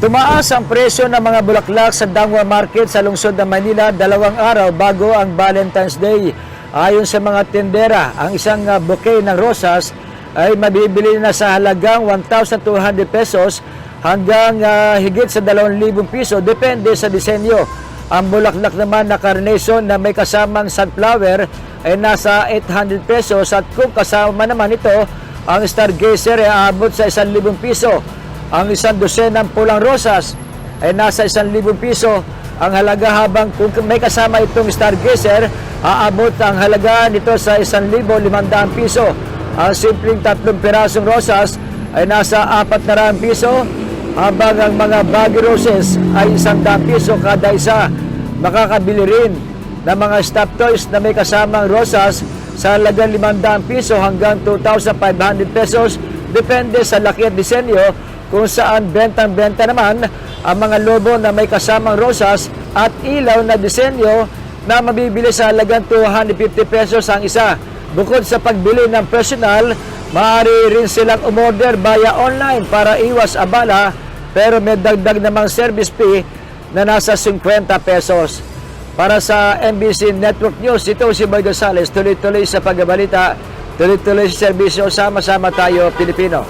Tumaas ang presyo ng mga bulaklak sa Dangwa Market sa lungsod ng Manila dalawang araw bago ang Valentine's Day. Ayon sa mga tendera, ang isang uh, bouquet ng rosas ay mabibili na sa halagang 1,200 pesos hanggang uh, higit sa 2,000 piso depende sa disenyo. Ang bulaklak naman na carnation na may kasamang sunflower ay nasa 800 pesos at kung kasama naman ito, ang stargazer ay aabot sa 1,000 piso. Ang isang dosenang pulang rosas ay nasa 1,000 piso. Ang halaga habang kung may kasama itong stargazer, aabot ang halaga nito sa 1,500 piso. Ang simpleng tatlong pirasong rosas ay nasa 400 piso, habang ang mga baggy roses ay 100 piso kada isa. Makakabili rin ng mga stuffed toys na may kasamang rosas sa halagang 500 piso hanggang 2,500 pesos depende sa laki at disenyo kung saan bentang-benta naman ang mga lobo na may kasamang rosas at ilaw na disenyo na mabibili sa halagang 250 pesos ang isa. Bukod sa pagbili ng personal, maaari rin silang umorder via online para iwas abala pero may dagdag namang service fee na nasa 50 pesos. Para sa MBC Network News, ito si Boy Gonzales, tuloy-tuloy sa pagbabalita, tuloy-tuloy sa serbisyo, sama-sama tayo Pilipino.